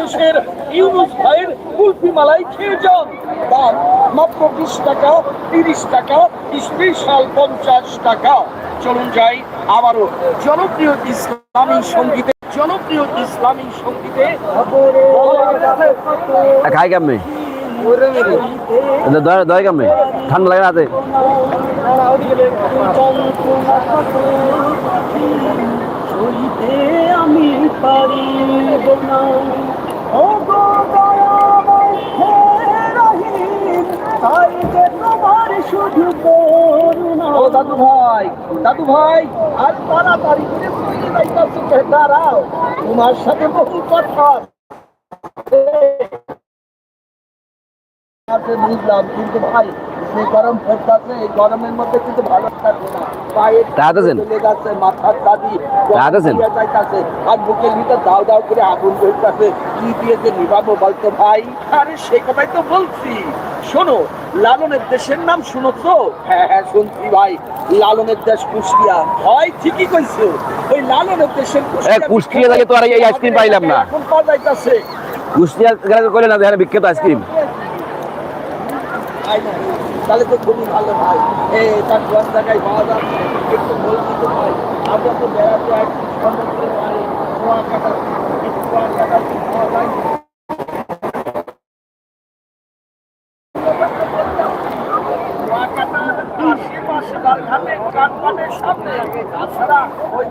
দেশের ইউনুস ভাইয়ের কুলফি মালাই খেয়ে যান। দাম মাত্র বিশ টাকা তিরিশ টাকা স্পেশাল পঞ্চাশ টাকা। চলুন যাই আবারও জনপ্রিয় ইসলামী সঙ্গীতে জনপ্রিয় ইসলামী সঙ্গীতে। খাই কেমনি দয় দয় কেমনি ঠান্ডা লাগে সইতে আমি পারিব না। ও দাদু ভাই দাদু ভাই, আজ তাড়াতাড়ি করে চলে যাইতাছো দাঁড়াও। তোমার সাথে বহু কথা আছে বুঝলাম কিন্তু ভাই যে গরম পড়তেছে এই গরমের মধ্যে কিন্তু ভালো থাকবে না। পায়ের তাড়াতাড়ি। যাচ্ছে মাথার দাদি তাড়াতাড়ি। যাইতাছে আর বুকের ভিতর দাও দাও করে আগুন ধরতেছে। কি দিয়ে যে নিভাবো বলতো ভাই? আরে সে কথাই তো বলছি। শোনো লালনের দেশের নাম শুনো তো? হ্যাঁ হ্যাঁ শুনছি ভাই। লালনের দেশ কুষ্টিয়া। হয় ঠিকই কইছো। ওই লালনের দেশের কুষ্টিয়া থেকে তো আর এই আইসক্রিম পাইলাম না। এখন পাওয়া যাইতাছে। কুষ্টিয়া গেলে না বিখ্যাত আইসক্রিম তাই না? তাহলে তো খুবই ভালো এই তার কোন জায়গায় পাওয়া যাচ্ছে। একটু বলছি তো ভাই আমরা তো বেড়াতে ওই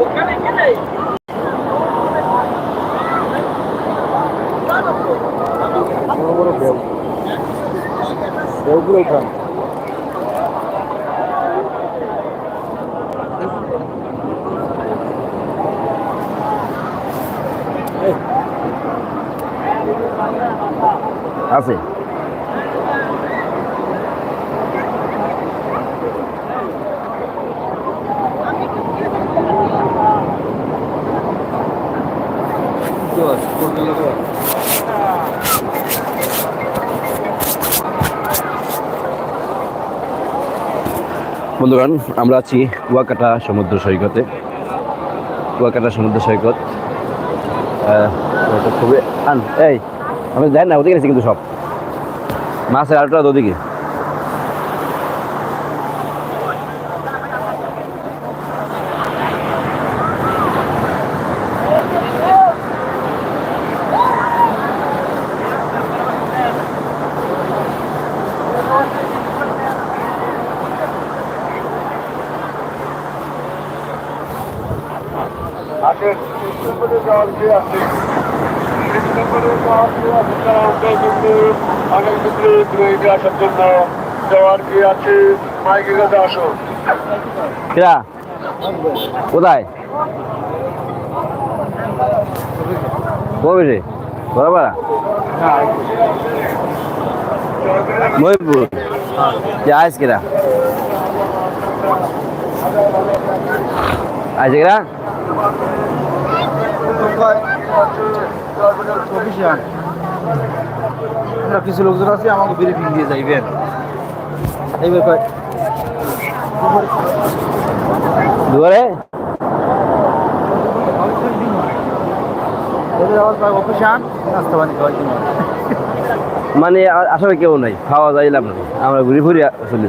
ওখানে গেলে আছে বন্ধুগণ, আমরা আছি কুয়াকাটা সমুদ্র সৈকতে। কুয়াকাটা সমুদ্র সৈকত। খুবই আন এই, আমি দেখ না, ওদিকে কিন্তু সব। মাছের আলোটা ওদিকে। কৃষ্ণপুরে যাওয়ার যে আছে কৃষ্ণপুরে যাওয়ার যে আছে তারা উঠে কিন্তু আগামী ক্ষেত্রে এগিয়ে আসার জন্য যাওয়ার যে আছে মাইকে কাছে আসো কিরা? কোথায়? কবে রে বরাবর? মহিপুর যে কিরা? আইস কিরা? আমরা কিছু লোকজন আছে আমাকে ব্রিফিং দিয়ে যাইবেন। দুয়ারে? খাওয়াই দিন মানে আসলে কেউ নাই খাওয়া যাইলাম না। আমরা ঘুরে ঘুরে চলি।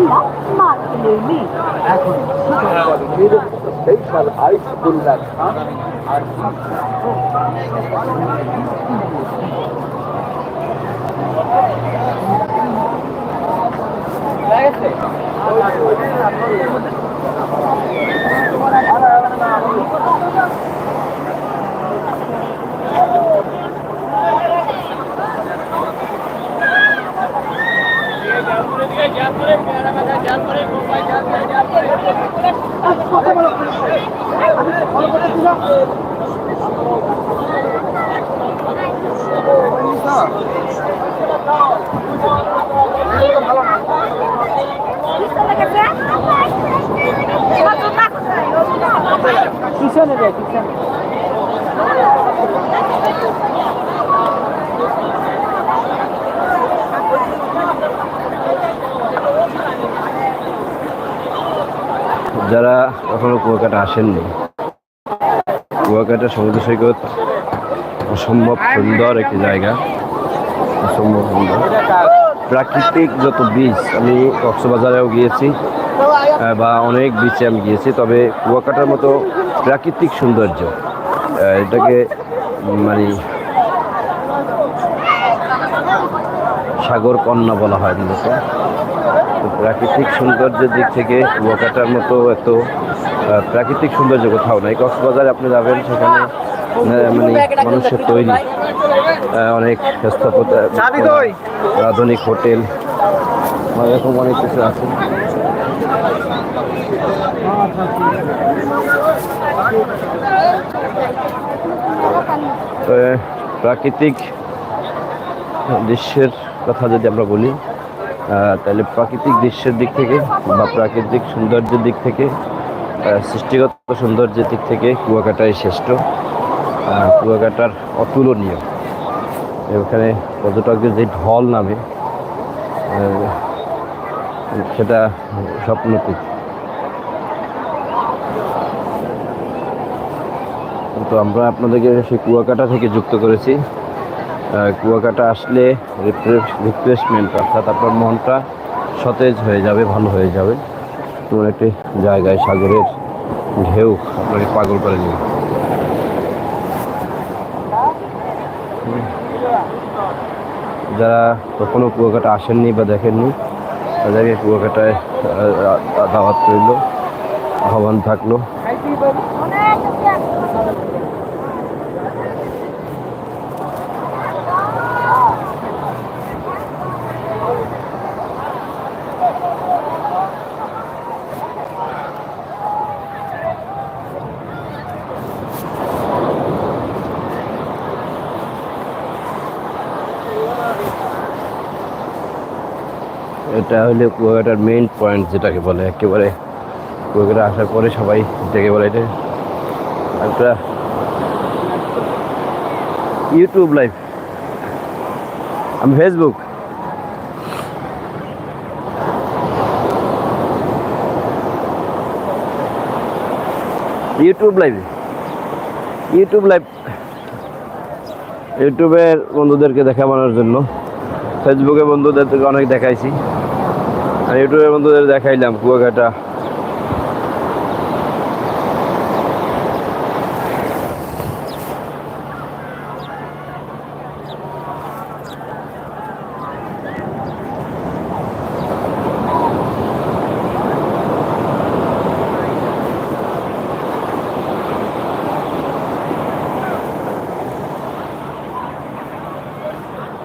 জন আছে কুয়াকাটা সমুদ্র সৈকতে স্পেশাল আইস গোল্লা খান আর জাল করে যারা কখনো কুয়াকাটা আসেননি কুয়াকাটা সমুদ্র সৈকত অসম্ভব সুন্দর একটি জায়গা। অসম্ভব সুন্দর। প্রাকৃতিক যত বীজ, আমি কক্সবাজারেও গিয়েছি বা অনেক বিচে আমি গিয়েছি, তবে কুয়াকাটার মতো প্রাকৃতিক সৌন্দর্য এটাকে মানে সাগর কন্যা বলা হয় মূলত। প্রাকৃতিক সৌন্দর্যের দিক থেকে কুয়াকাটার মতো এত প্রাকৃতিক সৌন্দর্য কোথাও নাই কক্সবাজারে আপনি যাবেন সেখানে মানে মানুষের তৈরি অনেক স্থাপত্য? আধুনিক হোটেল এরকম অনেক কিছু আছে প্রাকৃতিক দৃশ্যের কথা যদি আমরা বলি তাহলে প্রাকৃতিক দৃশ্যের দিক থেকে বা প্রাকৃতিক সৌন্দর্যের দিক থেকে সৃষ্টিগত সৌন্দর্যের দিক থেকে কুয়াকাটাই শ্রেষ্ঠ। কুয়াকাটার অতুলনীয়। এখানে পর্যটকদের যে ঢল নামে সেটা স্বপ্নতীত তো আমরা আপনাদেরকে সেই কুয়াকাটা থেকে যুক্ত করেছি। কুয়াকাটা আসলে রিফ্রেশমেন্ট অর্থাৎ আপনার মনটা সতেজ হয়ে যাবে, ভালো হয়ে যাবে। এমন একটি জায়গায় সাগরের ঢেউ আপনাকে পাগল করে নেবে যারা কখনো কুয়াকাটা আসেননি বা দেখেননি তাদেরকে কুয়াকাটায় দাওয়াত রইল আহ্বান থাকল এটা হলো কুয়াকাটার মেইন পয়েন্ট যেটাকে বলে একেবারে। কুয়াকাটা আসার পরে সবাই যেটাকে বলে এটা। একটা ইউটিউব লাইভ আমি Facebook YouTube live YouTube live ইউটিউবের বন্ধুদেরকে দেখানোর জন্য। ফেসবুকে বন্ধুদেরকে অনেক দেখাইছি। আর ইউটিউবের বন্ধুদের দেখাইলাম কুয়াকাটা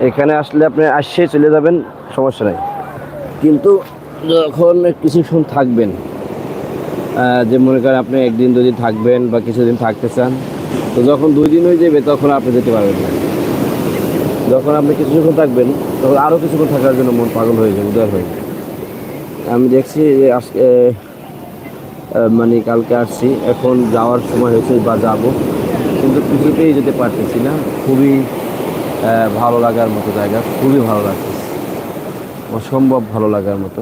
এখানে আসলে আপনি আসছে চলে যাবেন সমস্যা নাই। কিন্তু যখন কিছুক্ষণ থাকবেন যে মনে করেন আপনি একদিন, দুদিন থাকবেন বা কিছুদিন থাকতে চান, তো যখন দুই দিন হয়ে যাবে, তখন আপনি যেতে পারবেন না। যখন আপনি কিছুক্ষণ থাকবেন, তখন আরও কিছুক্ষণ থাকার জন্য মন পাগল হয়ে যাবে উদয় হয়ে আমি দেখছি যে আজকে মানে কালকে আসছি, এখন যাওয়ার সময় হয়েছে বা যাব, কিন্তু কিছুতেই যেতে পারতেছি না। খুবই ভালো লাগার মতো জায়গা, খুবই ভালো লাগছে অসম্ভব ভালো লাগার মতো।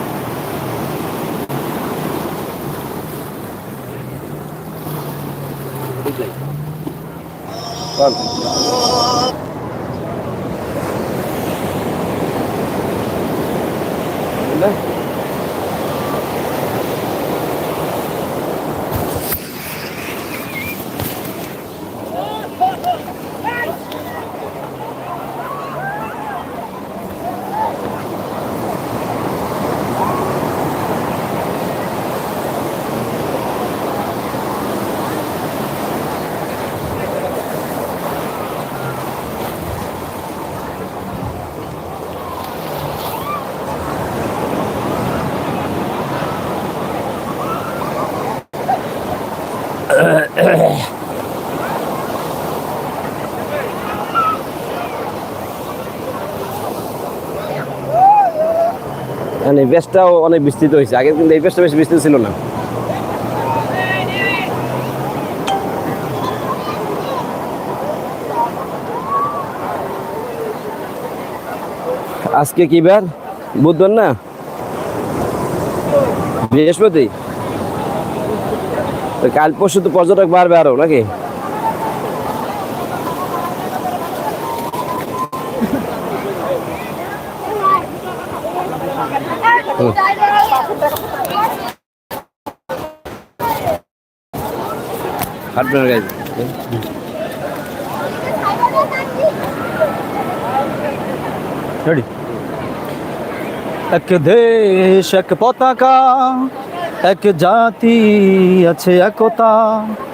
Pardon. মানে বেশটাও অনেক বিস্তৃত হয়েছে। আগে কিন্তু এই বেশটা বেশি বিস্তৃত ছিল না। আজকে কি বার? বুধবার না? বৃহস্পতি? কাল পরশু তো পর্যটক বাড়বে আরও, নাকি? এক দেশ এক পতাকা এক জাতি আছে একতা।